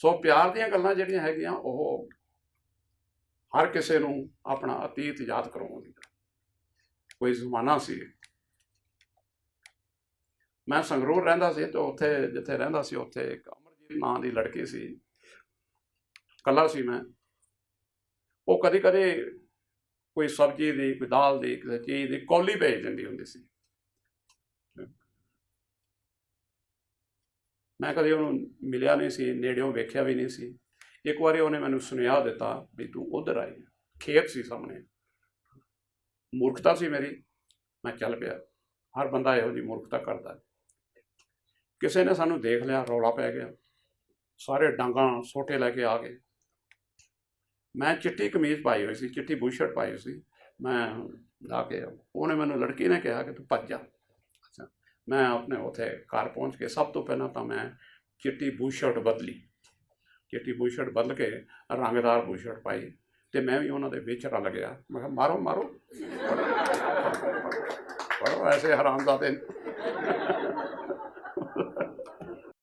ਸੋ ਪਿਆਰ ਦੀਆਂ ਗੱਲਾਂ ਜਿਹੜੀਆਂ ਹੈਗੀਆਂ, ਉਹ ਹਰ ਕਿਸੇ ਨੂੰ ਆਪਣਾ ਅਤੀਤ ਯਾਦ ਕਰਵਾਉਂਦੀਆਂ। ਕੋਈ ਜ਼ਮਾਨਾ ਸੀ। ਮੈਂ ਸੰਗਰੂਰ ਰਹਿੰਦਾ ਸੀ ਤੇ ਉੱਥੇ, ਜਿੱਥੇ ਰਹਿੰਦਾ ਸੀ, ਉੱਥੇ ਇੱਕ ਅਮਰਜੀਤ ਨਾਂ ਦੀ ਲੜਕੀ ਸੀ। ਕੱਲਾ ਸੀ ਮੈਂ। ਉਹ ਕਦੇ ਕਦੇ ਕੋਈ ਸਬਜ਼ੀ ਦੀ, ਕੋਈ ਦਾਲ ਦੀ, ਕਿਸੇ ਚੀਜ਼ ਦੀ ਕੌਲੀ ਭੇਜ ਦਿੰਦੀ ਹੁੰਦੀ ਸੀ। ਮੈਂ ਕਦੇ ਉਹਨੂੰ ਮਿਲਿਆ ਨਹੀਂ ਸੀ, ਨੇੜਿਓਂ ਵੇਖਿਆ ਵੀ ਨਹੀਂ ਸੀ। ਇੱਕ ਵਾਰੀ ਉਹਨੇ ਮੈਨੂੰ ਸੁਨੇਹਾ ਦਿੱਤਾ ਵੀ ਤੂੰ ਉਧਰ ਆਈ। ਖੇਤ ਸੀ ਸਾਹਮਣੇ। ਮੂਰਖਤਾ ਸੀ ਮੇਰੀ। ਮੈਂ ਚੱਲ ਪਿਆ। ਹਰ ਬੰਦਾ ਇਹੋ ਜਿਹੀ ਮੂਰਖਤਾ ਕਰਦਾ। ਕਿਸੇ ਨੇ ਸਾਨੂੰ ਦੇਖ ਲਿਆ, ਰੌਲਾ ਪੈ ਗਿਆ। ਸਾਰੇ ਡਾਂਗਾਂ ਸੋਟੇ ਲੈ ਕੇ ਆ ਗਏ। ਮੈਂ ਚਿੱਟੀ ਕਮੀਜ਼ ਪਾਈ ਹੋਈ ਸੀ, ਚਿੱਟੀ ਬੂਸ਼ਰਟ ਪਾਈ ਹੋਈ ਸੀ। ਮੈਂ ਲਾ ਕੇ ਉਹਨੇ ਮੈਨੂੰ, ਲੜਕੀ ਨੇ ਕਿਹਾ ਕਿ ਤੂੰ ਭੱਜ ਜਾ। ਮੈਂ ਆਪਣੇ ਉੱਥੇ ਘਰ ਪਹੁੰਚ ਕੇ ਸਭ ਤੋਂ ਪਹਿਲਾਂ ਤਾਂ ਮੈਂ ਚਿੱਟੀ ਬੂਸ਼ਰਟ ਬਦਲੀ। ਚਿੱਟੀ ਬੂਸ਼ਰਟ ਬਦਲ ਕੇ ਰੰਗਦਾਰ ਬੂਸ਼ਰਟ ਪਾਈ ਤੇ ਮੈਂ ਵੀ ਉਹਨਾਂ ਦੇ ਵਿੱਚ ਰਲ ਗਿਆ ਮੈਂ ਕਿਹਾ ਮਾਰੋ ਮਾਰੋ। ਪੜੋ ਐਸੇ ਹਰਾਮਜ਼ਾਦੇ।